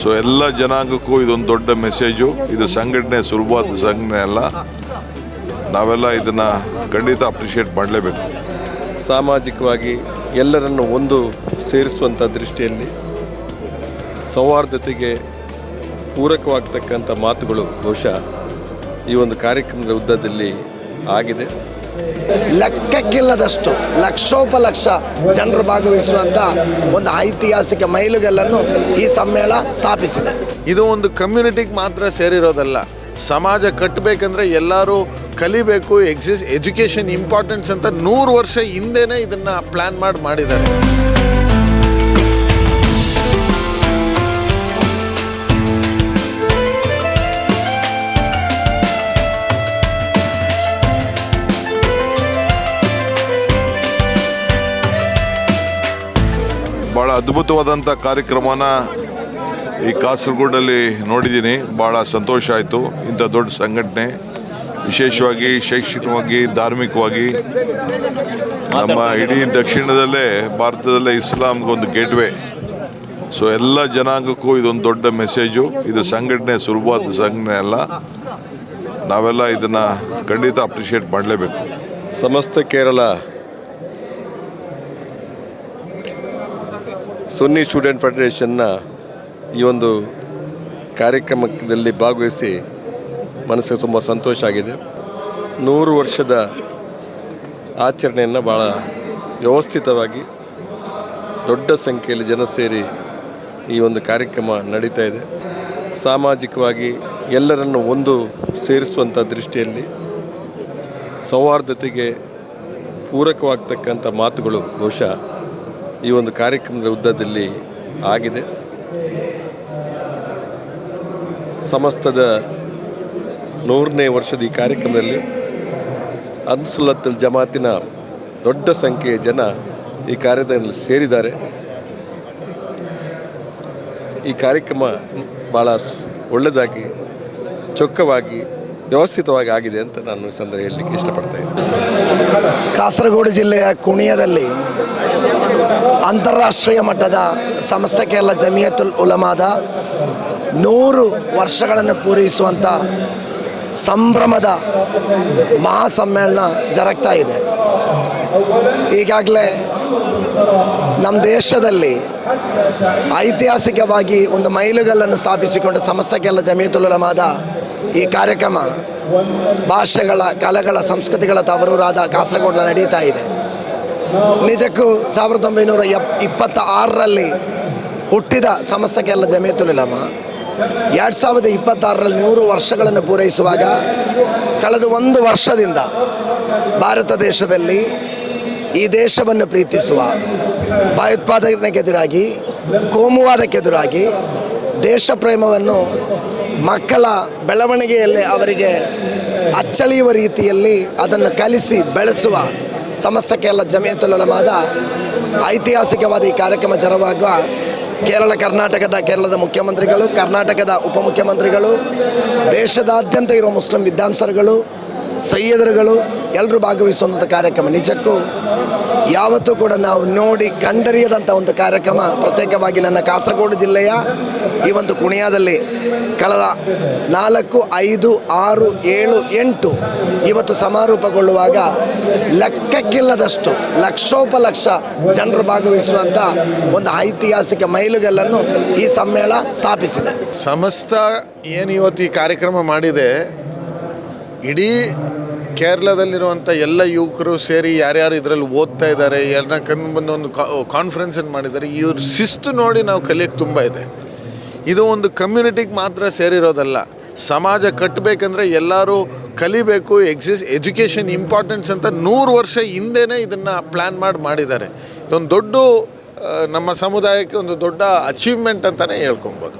So ಎಲ್ಲ ಜನಾಂಗಕ್ಕೂ ಇದೊಂದು ದೊಡ್ಡ ಮೆಸೇಜು ಇದು ಸಂಘಟನೆ ಸುಲಭವಾದ ಸಂಘಟನೆ ಅಲ್ಲ. ನಾವೆಲ್ಲ ಇದನ್ನು ಖಂಡಿತ ಅಪ್ರಿಷಿಯೇಟ್ ಮಾಡಲೇಬೇಕು. ಸಾಮಾಜಿಕವಾಗಿ ಎಲ್ಲರನ್ನು ಒಂದು ಸೇರಿಸುವಂಥ ದೃಷ್ಟಿಯಲ್ಲಿ ಸೌಹಾರ್ದತೆಗೆ ಪೂರಕವಾಗ್ತಕ್ಕಂಥ ಮಾತುಗಳು ಬಹುಶಃ ಈ ಒಂದು ಕಾರ್ಯಕ್ರಮದ ಉದ್ದದಲ್ಲಿ ಆಗಿದೆ. ಲೆಕ್ಕಕ್ಕಿಲ್ಲದಷ್ಟು ಲಕ್ಷೋಪಲಕ್ಷ ಜನರು ಭಾಗವಹಿಸುವಂಥ ಒಂದು ಐತಿಹಾಸಿಕ ಮೈಲುಗಲ್ಲನ್ನು ಈ ಸಮ್ಮೇಳ ಸ್ಥಾಪಿಸಿದೆ. ಇದು ಒಂದು ಕಮ್ಯುನಿಟಿಗೆ ಮಾತ್ರ ಸೇರಿರೋದಲ್ಲ. ಸಮಾಜ ಕಟ್ಟಬೇಕಂದ್ರೆ ಎಲ್ಲರೂ ಕಲಿಬೇಕು, ಎಕ್ಸಿಸ್, ಎಜುಕೇಷನ್ ಇಂಪಾರ್ಟೆನ್ಸ್ ಅಂತ ನೂರು ವರ್ಷ ಹಿಂದೆನೇ ಇದನ್ನು ಪ್ಲ್ಯಾನ್ ಮಾಡಿ ಮಾಡಿದ್ದಾರೆ. ಭಾಳ ಅದ್ಭುತವಾದಂಥ ಕಾರ್ಯಕ್ರಮನ ಈ ಕಾಸರಗೋಡಲ್ಲಿ ನೋಡಿದ್ದೀನಿ. ಭಾಳ ಸಂತೋಷ ಆಯಿತು. ಇಂಥ ದೊಡ್ಡ ಸಂಘಟನೆ, ವಿಶೇಷವಾಗಿ, ಶೈಕ್ಷಣಿಕವಾಗಿ, ಧಾರ್ಮಿಕವಾಗಿ, ನಮ್ಮ ಇಡೀ ದಕ್ಷಿಣದಲ್ಲೇ, ಭಾರತದಲ್ಲೇ ಇಸ್ಲಾಂಗೊಂದು ಗೇಟ್ವೇ ಸೊ ಎಲ್ಲ ಜನಾಂಗಕ್ಕೂ ಇದೊಂದು ದೊಡ್ಡ ಮೆಸೇಜು ಇದು ಸಂಘಟನೆ ಸುಲಭವಾದ ಸಂಘಟನೆ ಅಲ್ಲ. ನಾವೆಲ್ಲ ಇದನ್ನು ಖಂಡಿತ ಅಪ್ರಿಷಿಯೇಟ್ ಮಾಡಲೇಬೇಕು. ಸಮಸ್ತ ಕೇರಳ ಸುನ್ನಿ ಸ್ಟೂಡೆಂಟ್ ಫೆಡರೇಷನ್ನ ಈ ಒಂದು ಕಾರ್ಯಕ್ರಮದಲ್ಲಿ ಭಾಗವಹಿಸಿ ಮನಸ್ಸಿಗೆ ತುಂಬ ಸಂತೋಷ ಆಗಿದೆ. ನೂರು ವರ್ಷದ ಆಚರಣೆಯನ್ನು ಭಾಳ ವ್ಯವಸ್ಥಿತವಾಗಿ ದೊಡ್ಡ ಸಂಖ್ಯೆಯಲ್ಲಿ ಜನ ಸೇರಿ ಈ ಒಂದು ಕಾರ್ಯಕ್ರಮ ನಡೀತಾ ಇದೆ. ಸಾಮಾಜಿಕವಾಗಿ ಎಲ್ಲರನ್ನು ಒಂದು ಸೇರಿಸುವಂಥ ದೃಷ್ಟಿಯಲ್ಲಿ ಸೌಹಾರ್ದತೆಗೆ ಪೂರಕವಾಗ್ತಕ್ಕಂಥ ಮಾತುಗಳು ಬಹುಶಃ ಈ ಒಂದು ಕಾರ್ಯಕ್ರಮದ ಉದ್ದದಲ್ಲಿ ಆಗಿದೆ. ಸಮಸ್ತದ ನೂರನೇ ವರ್ಷದ ಈ ಕಾರ್ಯಕ್ರಮದಲ್ಲಿ ಅನ್ಸುಲತ್ ಜಮಾತಿನ ದೊಡ್ಡ ಸಂಖ್ಯೆಯ ಜನ ಈ ಕಾರ್ಯದಲ್ಲಿ ಸೇರಿದ್ದಾರೆ. ಈ ಕಾರ್ಯಕ್ರಮ ಭಾಳ ಒಳ್ಳೆಯದಾಗಿ, ಚೊಕ್ಕವಾಗಿ, ವ್ಯವಸ್ಥಿತವಾಗಿ ಆಗಿದೆ ಅಂತ ನಾನು ಸಂದರ್ಭ ಹೇಳಲಿಕ್ಕೆ ಇಷ್ಟಪಡ್ತಾ ಇದ್ದೀನಿ. ಕಾಸರಗೋಡು ಜಿಲ್ಲೆಯ ಕುಣಿಯದಲ್ಲಿ ಅಂತಾರಾಷ್ಟ್ರೀಯ ಮಟ್ಟದ ಸಮಸ್ತ ಕೇರಳ ಜಮಿಯತುಲ್ ಉಲಮಾದ ನೂರು ವರ್ಷಗಳನ್ನು ಪೂರೈಸುವಂಥ ಸಂಭ್ರಮದ ಮಹಾಸಮ್ಮೇಳನ ಜರಗ್ತಾ ಇದೆ. ಈಗಾಗಲೇ ನಮ್ಮ ದೇಶದಲ್ಲಿ ಐತಿಹಾಸಿಕವಾಗಿ ಒಂದು ಮೈಲುಗಲ್ಲನ್ನು ಸ್ಥಾಪಿಸಿಕೊಂಡ ಸಮಸ್ತ ಕೇರಳ ಜಮಿಯತುಲ್ ಉಲಮಾದ ಈ ಕಾರ್ಯಕ್ರಮ ಭಾಷೆಗಳ, ಕಲೆಗಳ, ಸಂಸ್ಕೃತಿಗಳ ತವರೂರಾದ ಕಾಸರಗೋಡಲ್ಲಿ ನಡೀತಾ ಇದೆ. ನಿಜಕ್ಕೂ ಸಾವಿರದ ಒಂಬೈನೂರ ಎಪ್ ಇಪ್ಪತ್ತ ಆರರಲ್ಲಿ ಹುಟ್ಟಿದ ಸಮಸ್ಯೆಗೆಲ್ಲ ಕೇರಳ ಜಮಿಯತುಲಿಲಮ ಎರಡು ಸಾವಿರದ ಇಪ್ಪತ್ತಾರರಲ್ಲಿ ನೂರು ವರ್ಷಗಳನ್ನು ಪೂರೈಸುವಾಗ ಕಳೆದ ಒಂದು ವರ್ಷದಿಂದ ಭಾರತ ದೇಶದಲ್ಲಿ ಈ ದೇಶವನ್ನು ಪ್ರೀತಿಸುವ ಭಯೋತ್ಪಾದನೆಗೆದುರಾಗಿ ಕೋಮುವಾದಕ್ಕೆದುರಾಗಿ ದೇಶ ಪ್ರೇಮವನ್ನು ಮಕ್ಕಳ ಬೆಳವಣಿಗೆಯಲ್ಲಿ ಅವರಿಗೆ ಅಚ್ಚಳಿಯುವ ರೀತಿಯಲ್ಲಿ ಅದನ್ನು ಕಲಿಸಿ ಬೆಳೆಸುವ ಸಮಸ್ತ ಕೇರಳ ಜಮಿಯತುಲಮಾದ ಐತಿಹಾಸಿಕವಾದ ಈ ಕಾರ್ಯಕ್ರಮ ಜರವಾಗುವ ಕೇರಳ, ಕರ್ನಾಟಕದ ಕೇರಳದ ಮುಖ್ಯಮಂತ್ರಿಗಳು, ಕರ್ನಾಟಕದ ಉಪಮುಖ್ಯಮಂತ್ರಿಗಳು, ದೇಶದಾದ್ಯಂತ ಇರುವ ಮುಸ್ಲಿಂ ವಿದ್ವಾಂಸರುಗಳು, ಸೈಯದರುಗಳು ಎಲ್ಲರೂ ಭಾಗವಹಿಸುವಂಥ ಕಾರ್ಯಕ್ರಮ. ನಿಜಕ್ಕೂ ಯಾವತ್ತೂ ಕೂಡ ನಾವು ನೋಡಿ ಕಂಡರಿಯದಂಥ ಒಂದು ಕಾರ್ಯಕ್ರಮ. ಪ್ರತ್ಯೇಕವಾಗಿ ನನ್ನ ಕಾಸರಗೋಡು ಜಿಲ್ಲೆಯ ಈ ಒಂದು ಕುಣಿಯಾದಲ್ಲಿ ಕಳೆದ ನಾಲ್ಕು, ಐದು, ಆರು, ಏಳು, ಎಂಟು ಇವತ್ತು ಸಮಾರೋಪಗೊಳ್ಳುವಾಗ ಲೆಕ್ಕಕ್ಕಿಲ್ಲದಷ್ಟು ಲಕ್ಷೋಪಲಕ್ಷ ಜನರು ಭಾಗವಹಿಸುವಂಥ ಒಂದು ಐತಿಹಾಸಿಕ ಮೈಲುಗಲ್ಲನ್ನು ಈ ಸಮ್ಮೇಳ ಸ್ಥಾಪಿಸಿದೆ. ಸಮಸ್ತ ಏನು ಇವತ್ತು ಈ ಕಾರ್ಯಕ್ರಮ ಮಾಡಿದೆ, ಇಡೀ ಕೇರಳದಲ್ಲಿರುವಂಥ ಎಲ್ಲ ಯುವಕರು ಸೇರಿ ಯಾರ್ಯಾರು ಇದರಲ್ಲಿ ಓದ್ತಾ ಇದ್ದಾರೆ ಎಲ್ಲ ಕಣ್ಣು ಬಂದು ಒಂದು ಕಾನ್ಫರೆನ್ಸನ್ನು ಮಾಡಿದ್ದಾರೆ, ಇವ್ರ ಶಿಸ್ತು ನೋಡಿ ನಾವು ಕಲಿಯೋಕ್ಕೆ ತುಂಬ ಇದೆ. ಇದು ಒಂದು ಕಮ್ಯುನಿಟಿಗೆ ಮಾತ್ರ ಸೇರಿರೋದಲ್ಲ. ಸಮಾಜ ಕಟ್ಟಬೇಕಂದ್ರೆ ಎಲ್ಲರೂ ಕಲಿಬೇಕು ಎಕ್ಸಿಸ್ ಎಜುಕೇಷನ್ ಇಂಪಾರ್ಟೆನ್ಸ್ ಅಂತ ನೂರು ವರ್ಷ ಹಿಂದೆನೇ ಇದನ್ನು ಪ್ಲ್ಯಾನ್ ಮಾಡಿ ಮಾಡಿದ್ದಾರೆ. ಇದೊಂದು ದೊಡ್ಡ ನಮ್ಮ ಸಮುದಾಯಕ್ಕೆ ಒಂದು ದೊಡ್ಡ ಅಚೀವ್ಮೆಂಟ್ ಅಂತಲೇ ಹೇಳ್ಕೊಬೋದು.